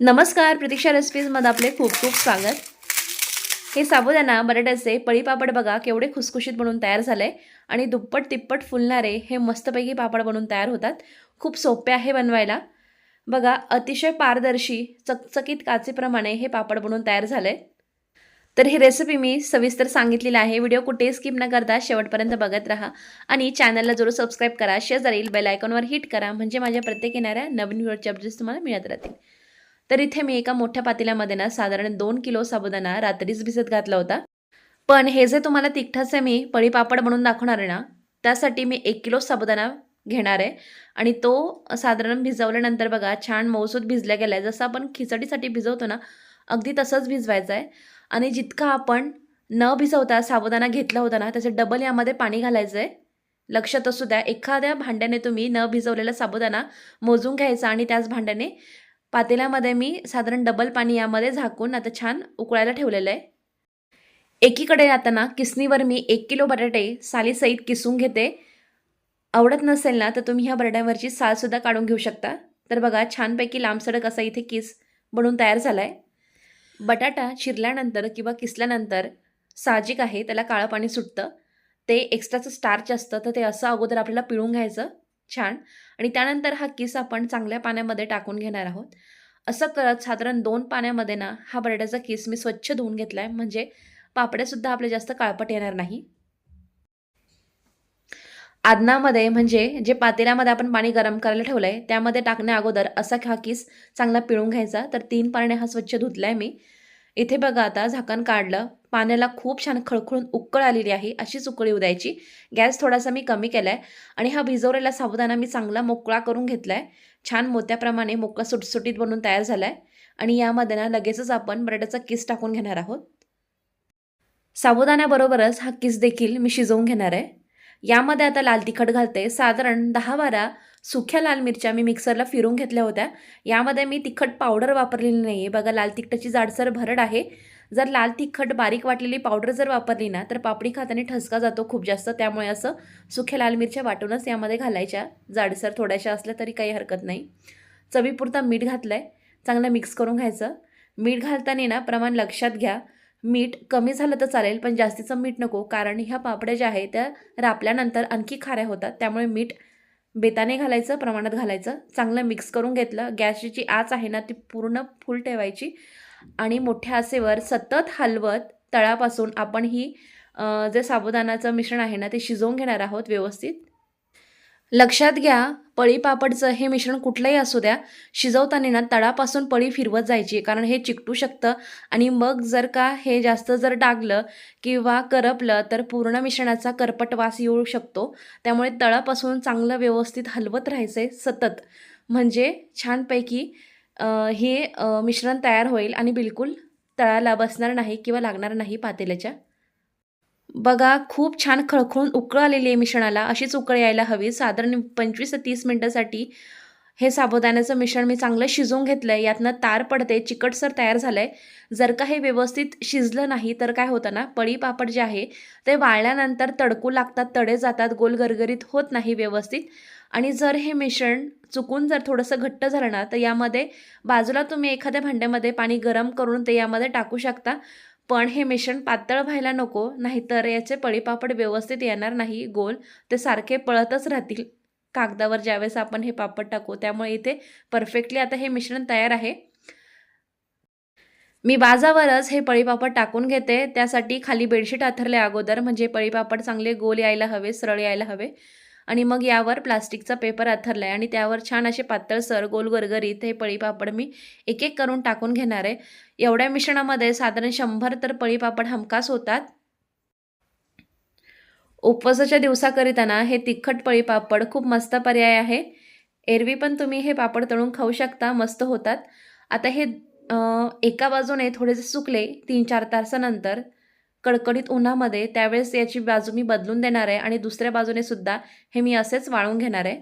नमस्कार प्रतीक्षा रेसिपीजमध्ये आपले खूप खूप स्वागत. हे साबुदाणा बटाट्याचे पळीपापड बघा केवढे खुसखुशीत बनून तयार झाले. आणि दुप्पट तिप्पट फुलणारे हे मस्तपैकी पापड बनून तयार होतात. खूप सोपे आहे बनवायला. बघा अतिशय पारदर्शी चकचकीत काचेप्रमाणे हे पापड बनवून तयार झाले. तर ही रेसिपी मी सविस्तर सांगितलेली आहे. व्हिडिओ कुठेही स्किप न करता शेवटपर्यंत बघत राहा. आणि चॅनलला जरूर सबस्क्राईब करा. शेजारील बेल आयकॉनवर हिट करा. म्हणजे माझ्या प्रत्येक येणाऱ्या नवीन व्हिडिओचे अपडेट्स तुम्हाला मिळत राहतील. तर इथे मी एका मोठ्या पातेल्यामध्ये ना साधारण दोन किलो साबुदाणा रात्रीच भिजत घातला होता. पण हे जे तुम्हाला तिखटाचे मी पळीपापड म्हणून दाखवणार आहे ना त्यासाठी मी एक किलो साबुदाणा घेणार आहे. आणि तो साधारण भिजवल्यानंतर बघा छान मऊसूत भिजल्या गेला आहे जसं आपण खिचडीसाठी भिजवतो ना अगदी तसंच भिजवायचं आहे आणि जितका आपण न भिजवता साबुदाणा घेतला होता ना त्याचे डबल यामध्ये पाणी घालायचं आहे लक्षात असू द्या एखाद्या भांड्याने तुम्ही न भिजवलेला साबुदाणा मोजून घ्यायचा आणि त्याच भांड्याने पातेल्यामध्ये मी साधारण डबल पाणी यामध्ये झाकून आता छान उकळायला ठेवलेलं आहे. एकीकडे जाताना किसनीवर मी एक किलो बटाटे सालीसहित किसून घेते. आवडत नसेल ना तर तुम्ही ह्या बटाट्यावरची सालसुद्धा काढून घेऊ शकता. तर बघा छानपैकी लांबसडक असा इथे किस बनून तयार झाला आहे बटाटा चिरल्यानंतर किंवा किसल्यानंतर साहजिक आहे त्याला काळं पाणी सुटतं. ते एक्स्ट्राचं स्टार्च असतं तर ते असं अगोदर आपल्याला पिळून घ्यायचं. छान. आणि त्यानंतर हा किस आपण चांगल्या पाण्यामध्ये टाकून घेणार आहोत. असं करत साधारण दोन पाण्यामध्ये ना हा बटाट्याचा किस मी स्वच्छ धुवून घेतला आहे म्हणजे पापड्यासुद्धा आपले जास्त काळपट येणार नाही. आदनामध्ये म्हणजे जे पातेल्यामध्ये आपण पाणी गरम करायला ठेवलं आहे त्यामध्ये टाकण्या अगोदर असा हा किस चांगला पिळून घ्यायचा. तर तीन पाने हा स्वच्छ धुतला आहे मी. इथे बघा आता झाकण काढलं. पाण्याला खूप छान खळखळून उकळ आलेली आहे अशीच उकळी उद्यायची. गॅस थोडासा मी कमी केला आहे आणि हा भिजवलेला साबुदाणा मी चांगला मोकळा करून घेतला आहे छान मोत्याप्रमाणे मोकळा सुटसुटीत बनून तयार झाला आहे आणि यामध्ये ना लगेचच आपण बटाट्याचा किस टाकून घेणार आहोत. साबुदाण्याबरोबरच हा किस देखील मी शिजवून घेणार आहे. यामध्ये आता लाल तिखट घालते. साधारण दहा बारा सुख्या लाल मिरच्या मी मिक्सरला फिरून घेतल्या होत्या. यामध्ये मी तिखट पावडर वापरलेली नाही आहे बघा लाल तिखटाची जाडसर भरड आहे. जर लाल तिखट बारीक वाटलेली पावडर जर वापरली ना तर पापडी खाताना ठसका जातो खूप जास्त. त्यामुळे असं सुख्या लाल मिरच्या वाटूनच यामध्ये घालायच्या. जाडसर थोड्याशा असल्या तरी काही हरकत नाही. चवीपुरता मीठ घातलं आहे चांगलं मिक्स करून घ्यायचं. मीठ घालताना ना प्रमाण लक्षात घ्या. मीठ कमी झालं तर चालेल पण जास्तीचं मीठ नको कारण ह्या पापड्या ज्या आहेत त्या रापल्यानंतर आणखी खाऱ्या होतात. त्यामुळे मीठ बेताने घालायचं प्रमाणात घालायचं. चांगलं मिक्स करून घेतलं. गॅसची जी आच आहे ना ती पूर्ण फुल ठेवायची. आणि मोठ्या आसेवर सतत हलवत तळापासून आपण ही जे साबुदाणाचं मिश्रण आहे ना ते शिजवून घेणार आहोत व्यवस्थित. लक्षात घ्या पळी पापडचं हे मिश्रण कुठलंही असू द्या शिजवताना ना तळापासून पळी फिरवत जायची कारण हे चिकटू शकतं. आणि मग जर का हे जास्त जर डागलं किंवा करपलं तर पूर्ण मिश्रणाचा करपट वास येऊ शकतो. त्यामुळे तळापासून चांगलं व्यवस्थित हलवत राहायचं आहे सतत. म्हणजे छानपैकी हे मिश्रण तयार होईल आणि बिलकुल तळाला बसणार नाही किंवा लागणार नाही पातेल्याच्या. बघा खूप छान खळखळून उकळ आलेली आहे मिश्रणाला. अशीच उकळ यायला हवी. साधारण पंचवीस ते तीस मिनटासाठी हे साबुदाण्याचं मिश्रण मी चांगलं शिजवून घेतलं आहे यातनं तार पडते चिकटसर तयार झालं आहे जर का हे व्यवस्थित शिजलं नाही तर काय होतं ना पळी पापड जे आहे ते वाळल्यानंतर तडकू लागतात तडे जातात गोल गरगरीत होत नाही व्यवस्थित. आणि जर हे मिश्रण चुकून जर थोडंसं घट्ट झालं ना तर यामध्ये बाजूला तुम्ही एखाद्या भांड्यामध्ये पाणी गरम करून ते यामध्ये टाकू शकता. पण हे मिश्रण पातळ व्हायला नको नाहीतर याचे पळीपापड व्यवस्थित येणार नाही गोल. ते सारखे पळतच राहतील. कागदावर ज्यावेळेस आपण हे पापड टाकू त्यामुळे इथे परफेक्टली आता हे मिश्रण तयार आहे. मी बाजावरच हे पळीपापड टाकून घेते. त्यासाठी खाली बेडशीट आथरले अगोदर म्हणजे पळीपापड चांगले गोल यायला हवे सरळ यायला हवे. आणि मग यावर प्लास्टिकचा पेपर आथरला आहे आणि त्यावर छान असे पातळसर गोल गरगरीत हे पळीपापड मी एक एक करून टाकून घेणार आहे. एवढ्या मिश्रणामध्ये साधारण शंभर तर पळीपापड हमखास होतात. उपवासाच्या दिवसाकरिता ना हे तिखट पळीपापड खूप मस्त पर्याय आहे. एरवी पण तुम्ही हे पापड तळून खाऊ शकता मस्त होतात. आता हे एका बाजूने थोडेसे सुकले तीन चार तासानंतर कडकडीत उन्हामध्ये त्यावेळेस याची बाजू मी बदलून देणार आहे आणि दुसऱ्या बाजूने सुद्धा हे मी असेच वाळून घेणार आहे.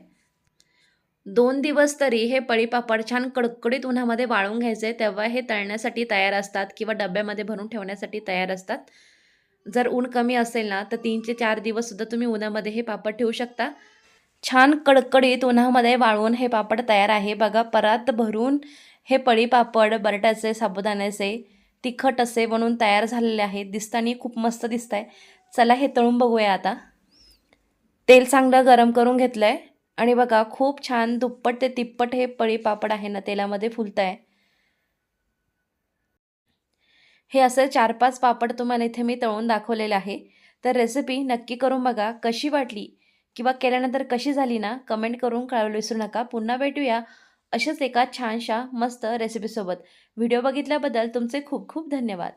दोन दिवस तरी हे पळीपापड छान कडकडीत उन्हामध्ये वाळून घ्यायचे तेव्हा हे तळण्यासाठी तयार असतात किंवा डब्यामध्ये भरून ठेवण्यासाठी तयार असतात. जर ऊन कमी असेल ना तर तीन ते चार दिवससुद्धा तुम्ही उन्हामध्ये हे पापड ठेवू शकता. छान कडकडीत उन्हामध्ये वाळवून हे पापड तयार आहे. बघा परत भरून हे पळी पापड बरट्याचे साबुदाण्याचे तिखट असे बनवून तयार झालेले आहेत. दिसताना खूप मस्त दिसत आहे चला हे तळून बघूया आता. तेल चांगलं गरम करून घेतलं आहे आणि बघा खूप छान दुप्पट ते तिप्पट हे पळी पापड आहे ना तेलामध्ये फुलत आहे हे असे चार पाच पापड तुम्हाला इथे मी तळून दाखवलेले आहे. तर रेसिपी नक्की करून बघा कशी वाटली किंवा केल्यानंतर कशी झाली ना कमेंट करून कळवलं विसरू नका. पुन्हा भेटूया अशाच एका छानशा मस्त रेसिपीसोबत व्हिडिओ बघितल्याबद्दल तुमचे खूप खूप धन्यवाद.